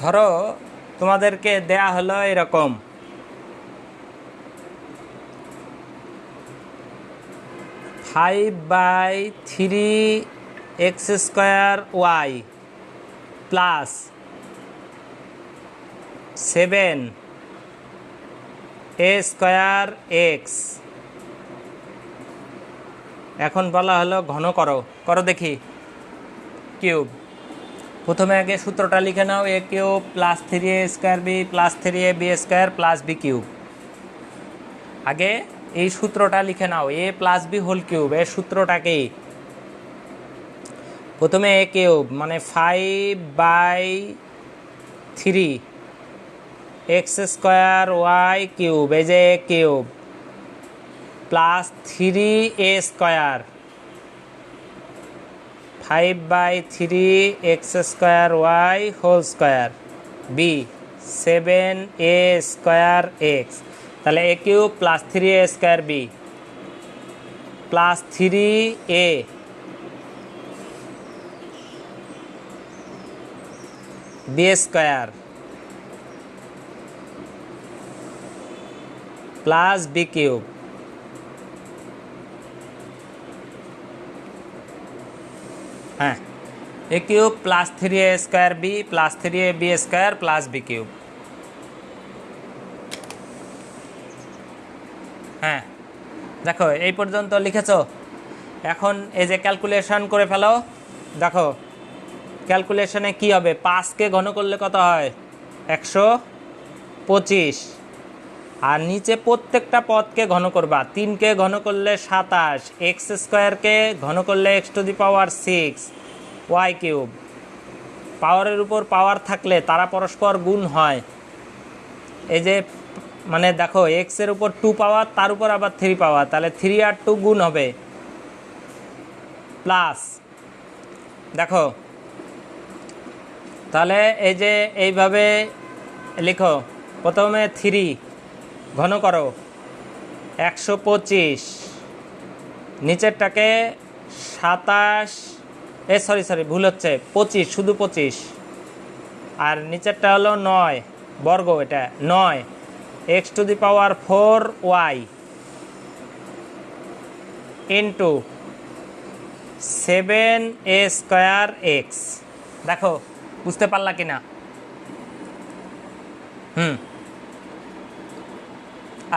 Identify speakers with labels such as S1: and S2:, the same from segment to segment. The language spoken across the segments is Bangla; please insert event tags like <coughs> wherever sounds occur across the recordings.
S1: ধরো তোমাদেরকে দেয়া হলো এরকম five by three x square y plus seven a square x এখন বলা হলো ঘন করো করো দেখি কিউব প্রথমে আগে সূত্রটা লিখে নাও a cube plus three a square b plus three a b square plus b cube আগে এই সূত্রটা লিখে নাও a plus b whole cube এর সূত্রটাকে প্রথমে এ কিউব মানে five by three x square y cube এই যে a cube plus three a square five by three x square y whole square b seven a square x তাহলে a cube plus three a square b plus three a b square plus b cube হ্যাঁ a cube plus three a square b plus three a b square plus b cube হ্যাঁ দেখো এই পর্যন্ত লিখেছ এখন এই যে ক্যালকুলেশন করে ফেলো দেখো ক্যালকুলেশনে কি হবে পাঁচকে ঘন করলে কত হয় একশো পঁচিশ আর নিচে প্রত্যেকটা পদকে ঘন করবা তিনকে ঘন করলে সাতাশ এক্স স্কোয়ারকে ঘন করলে x to the power six y cube পাওয়ারের উপর পাওয়ার থাকলে তারা পরস্পর গুণ হয় এই যে মানে দেখো এক্সের উপর টু পাওয়ার তার উপর আবার থ্রি পাওয়ার তাহলে থ্রি আর টু গুণ হবে প্লাস দেখো তাহলে এই যে এইভাবে লিখো প্রথমে থ্রি ঘন করো একশো পঁচিশ নিচেরটাকে সাতাশ এ সরি সরি ভুল হচ্ছে পঁচিশ শুধু পঁচিশ আর নিচেরটা হলো নয় বর্গ এটা নয় x to the power four y into seven a square x দেখো বুঝতে পারলা কি না হুম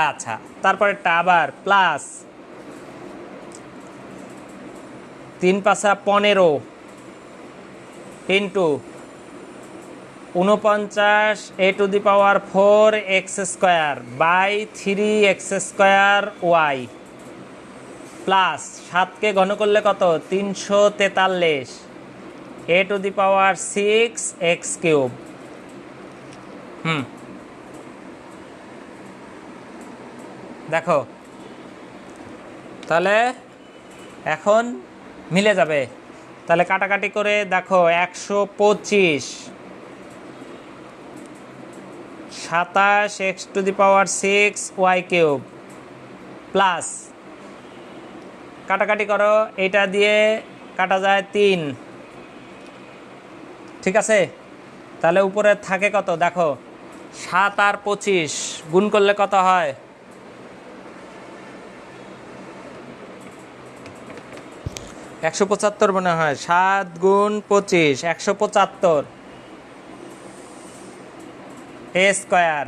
S1: আচ্ছা তারপরে টাবার প্লাস তিন পাশা পনেরো ইন্টু উনপঞ্চাশ a to the power four x square by three x square y plus সাতকে ঘন করলে কত তিনশো তেতাল্লিশ a to the power six x cube হুম দেখো তাহলে এখন মিলে যাবে তাহলে কাটাকাটি করে দেখো একশো পঁচিশ সাতাশ x to the power six y cube plus কাটাকাটি করো এটা দিয়ে কাটা যায় তিন ঠিক আছে তাহলে উপরে থাকে কত দেখো সাত আর পঁচিশ গুণ করলে কত হয় একশো পঁচাত্তর মনে হয় সাত গুণ পঁচিশ একশো পঁচাত্তর এ স্কোয়ার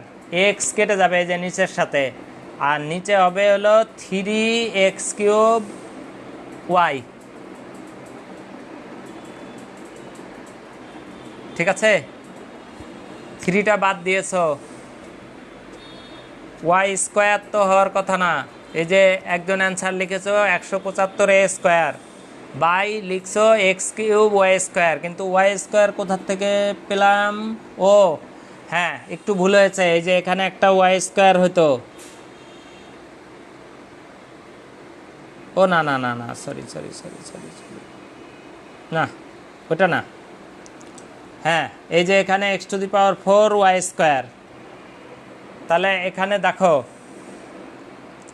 S1: এক্স কেটে যাবে এই যে নিচের সাথে আর নিচে হবে হলো থ্রি এক্স কিউব ওয়াই ঠিক আছে থ্রিটা বাদ দিয়েছ ওয়াই স্কোয়ার তো হওয়ার কথা না এই যে একজন অ্যান্সার লিখেছ একশো পঁচাত্তর এ স্কোয়ার বাই লিখছো এক্স কিউব ওয়াই স্কোয়ার কিন্তু ওয়াই স্কোয়ার কোথার থেকে পেলাম ও হ্যাঁ একটু ভুল হয়েছে এই যে এখানে একটা ওয়াই স্কোয়ার হতো ও না না না না sorry sorry sorry sorry sorry না ওটা না হ্যাঁ এই যে এখানে x to the power four y square তাহলে এখানে দেখো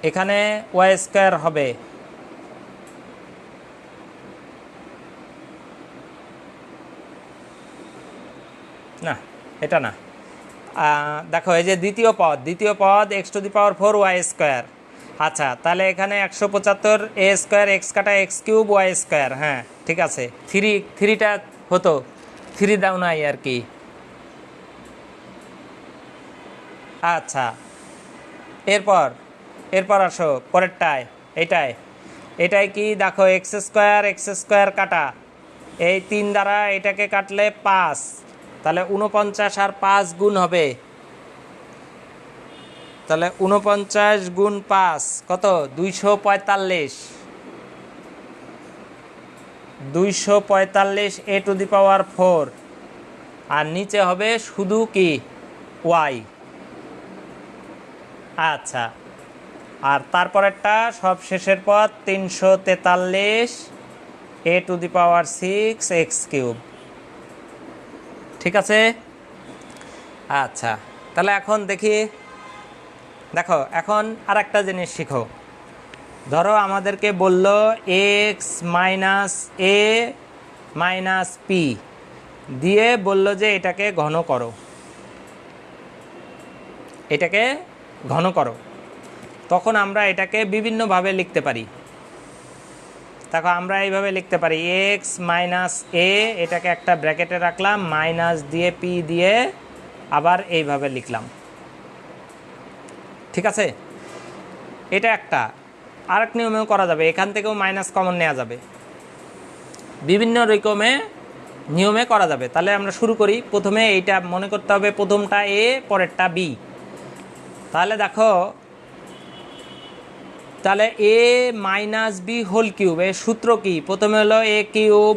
S1: এখানে ওয়াই স্কোয়ার হবে এটা না দেখো এই যে দ্বিতীয় পদ দ্বিতীয় পদ x to the power four y square আচ্ছা তাহলে এখানে একশো পঁচাত্তর এ স্কোয়ার এক্স কাটা এক্স কিউব ওয়াই স্কোয়ার হ্যাঁ ঠিক আছে থ্রি থ্রিটা হতো থ্রি দাও নাই আর কি আচ্ছা এরপর এরপর আসো পরেরটায় এটাই এটাই কি দেখো এক্স স্কোয়ার এক্স স্কোয়ার কাটা এই তিন দ্বারা এটাকে কাটলে পাঁচ তাহলে উনপঞ্চাশ আর পাঁচ গুণ হবে তাহলে উনপঞ্চাশ গুণ পাঁচ কত দুইশো পঁয়তাল্লিশ দুইশো পঁয়তাল্লিশ এ টু দি পাওয়ার ফোর আর নিচে হবে শুধু কি ওয়াই আচ্ছা আর তারপরেরটা সব শেষের পর তিনশো তেতাল্লিশ a to the power six x cube ঠিক আছে আচ্ছা তাহলে এখন দেখি দেখো এখন আর একটা জিনিস শিখো ধরো আমাদেরকে বলল x minus a minus p দিয়ে বলল যে এটাকে ঘন করো এটাকে ঘন করো তখন আমরা এটাকে বিভিন্নভাবে লিখতে পারি দেখো আমরা এইভাবে লিখতে পারি এক্স মাইনাস এ এটাকে একটা ব্র্যাকেটে রাখলাম মাইনাস দিয়ে পি দিয়ে আবার এইভাবে লিখলাম ঠিক আছে এটা একটা আরেক নিয়মেও করা যাবে এখান থেকেও মাইনাস কমন নেওয়া যাবে বিভিন্ন রকমে নিয়মে করা যাবে তাহলে আমরা শুরু করি প্রথমে এইটা মনে করতে হবে প্রথমটা এ পরেরটা বি তাহলে দেখো তাহলে a minus b whole cube এর সূত্র কি প্রথমে হলো এ কিউব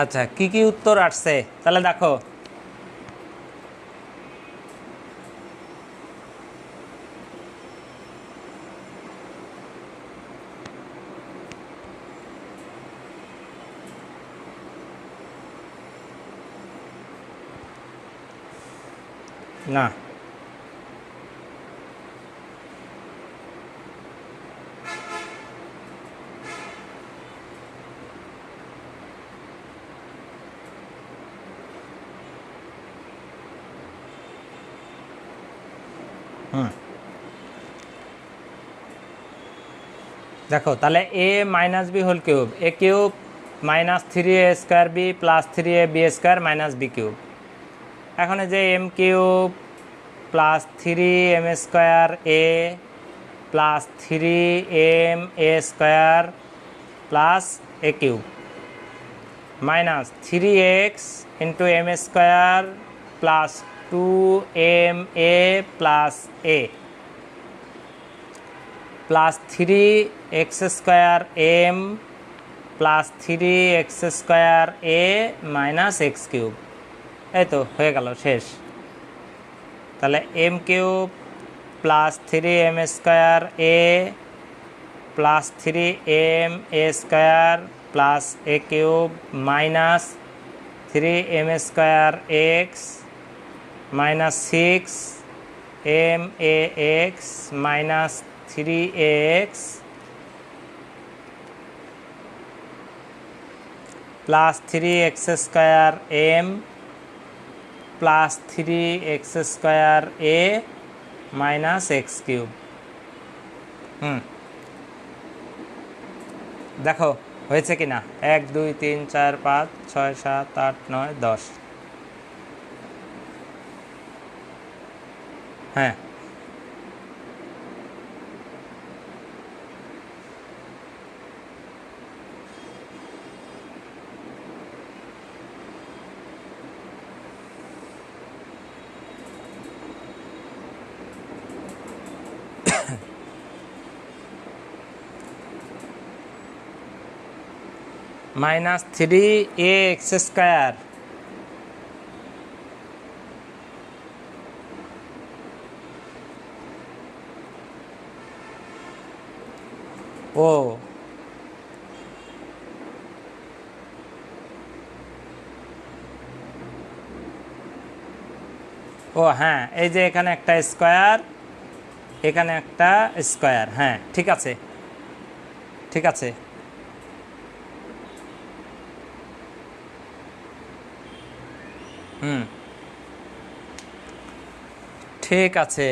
S1: আচ্ছা কি কি উত্তর আসছে তাহলে দেখো না হুম দেখো তাহলে a minus b whole cube a cube minus three a square b plus three a b square minus b cube এখন যে m cube plus three m square a plus three m a square plus a cube minus three x into m square plus two m a plus a plus three x square m plus three x square a minus x cube এই তো হয়ে গেল শেষ তাহলে m cube plus three m square a plus three m a square plus a cube minus three m square x minus six m a x minus three x plus three x square m plus three x square a minus x cube হুম দেখো হয়েছে কি না এক দুই তিন চার পাঁচ ছয় সাত আট নয় দশ है <coughs> minus three a x square ও ও হ্যাঁ এই যে এখানে একটা স্কোয়ার এখানে একটা স্কোয়ার হ্যাঁ ঠিক আছে ঠিক আছে হুম ঠিক আছে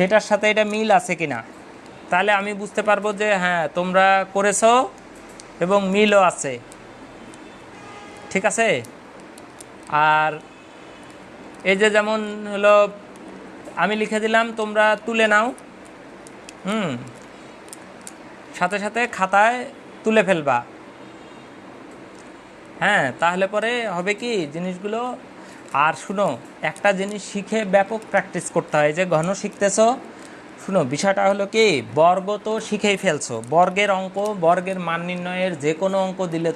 S1: সেটার সাথে এটা মিল আছে কি না তাহলে আমি বুঝতে পারবো যে হ্যাঁ তোমরা করেছ এবং মিলও আছে ঠিক আছে আর এই যে যেমন হলো আমি লিখে দিলাম তোমরা তুলে নাও হুম সাথে সাথে খাতায় তুলে ফেলবা হ্যাঁ তাহলে পরে হবে কি জিনিসগুলো আর শুনো একটা জিনিস শিখে ব্যাপক প্র্যাকটিস করতে হয় যে ঘন শিখতেছো শুনো বিষয়টা হলো কি বর্গ তো শিখেই ফেলছো বর্গের অঙ্ক বর্গের মান নির্ণয়ের যে কোনো অঙ্ক দিলে